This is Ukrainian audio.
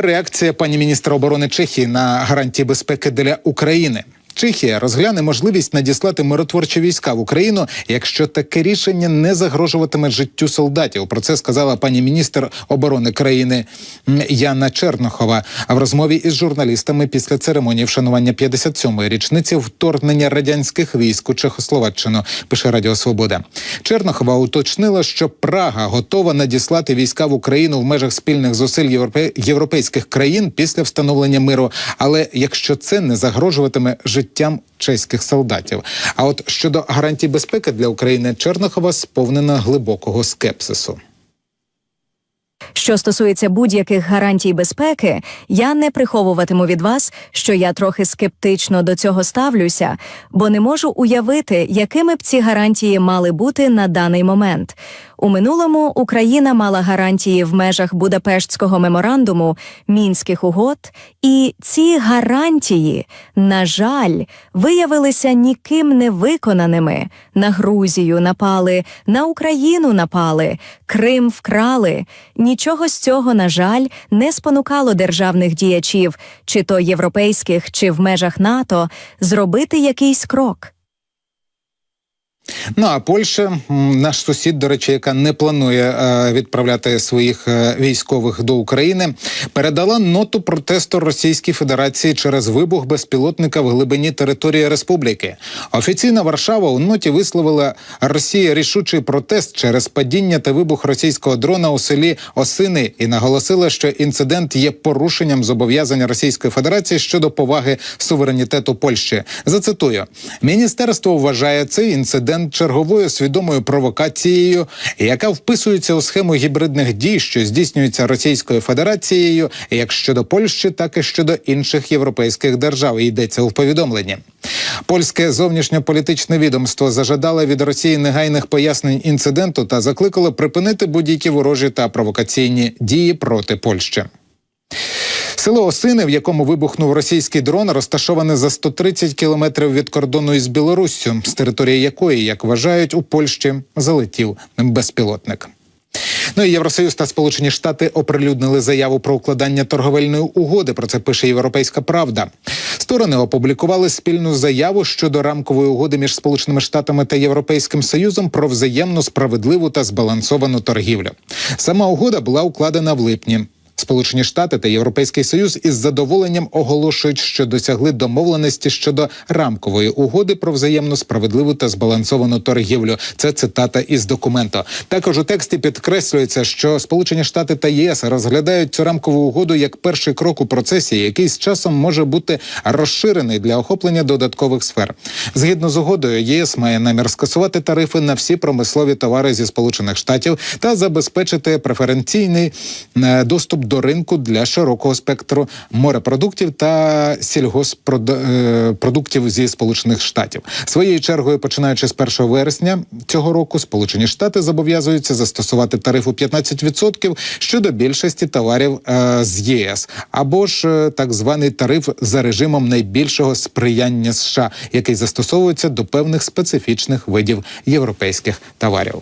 Реакція пані міністра оборони Чехії на гарантії безпеки для України. Чехія розгляне можливість надіслати миротворчі війська в Україну, якщо таке рішення не загрожуватиме життю солдатів. Про це сказала пані міністр оборони країни Яна Чернохова. А в розмові із журналістами після церемонії вшанування 57-ї річниці вторгнення радянських військ у Чехословаччину. Пише Радіо Свобода. Чернохова уточнила, що Прага готова надіслати війська в Україну в межах спільних зусиль європе... європейських країн після встановлення миру. Але якщо це не загрожуватиме життям чеських солдатів. А от щодо гарантій безпеки для України, Чернохова сповнена глибокого скепсису. Що стосується будь-яких гарантій безпеки, я не приховуватиму від вас, що я трохи скептично до цього ставлюся, бо не можу уявити, якими б ці гарантії мали бути на даний момент. У минулому Україна мала гарантії в межах Будапештського меморандуму, мінських угод, і ці гарантії, на жаль, виявилися ніким не виконаними. На Грузію напали, на Україну напали, Крим вкрали. Нічого з цього, на жаль, не спонукало державних діячів, чи то європейських, чи в межах НАТО, зробити якийсь крок. Ну а Польща, наш сусід, до речі, яка не планує е, відправляти своїх е, військових до України, передала ноту протесту Російській Федерації через вибух безпілотника в глибині території республіки. Офіційна Варшава у ноті висловила Росія рішучий протест через падіння та вибух російського дрона у селі Осини і наголосила, що інцидент є порушенням зобов'язань Російської Федерації щодо поваги суверенітету Польщі. Зацитую: міністерство вважає цей інцидент черговою свідомою провокацією, яка вписується у схему гібридних дій, що здійснюється Російською Федерацією, як щодо Польщі, так і щодо інших європейських держав. Йдеться у повідомленні. Польське зовнішньополітичне відомство зажадало від Росії негайних пояснень інциденту та закликало припинити будь-які ворожі та провокаційні дії проти Польщі. Село Осини, в якому вибухнув російський дрон, розташоване за 130 кілометрів від кордону із Білоруссю, з території якої, як вважають, у Польщі залетів безпілотник. Ну і Євросоюз та Сполучені Штати оприлюднили заяву про укладання торговельної угоди. Про це пише Європейська Правда. Сторони опублікували спільну заяву щодо рамкової угоди між Сполученими Штатами та Європейським Союзом про взаємно справедливу та збалансовану торгівлю. Сама угода була укладена в липні. Сполучені Штати та Європейський Союз із задоволенням оголошують, що досягли домовленості щодо рамкової угоди про взаємно справедливу та збалансовану торгівлю. Це цитата із документу. Також у тексті підкреслюється, що Сполучені Штати та ЄС розглядають цю рамкову угоду як перший крок у процесі, який з часом може бути розширений для охоплення додаткових сфер. Згідно з угодою, єС має намір скасувати тарифи на всі промислові товари зі Сполучених Штатів та забезпечити преференційний е, доступ до ринку для широкого спектру морепродуктів та сільгоспродуктів зі Сполучених Штатів. Своєю чергою, починаючи з 1 вересня цього року, Сполучені Штати зобов'язуються застосувати тариф у 15% щодо більшості товарів е, з ЄС, або ж е, так званий тариф за режимом найбільшого сприяння США, який застосовується до певних специфічних видів європейських товарів.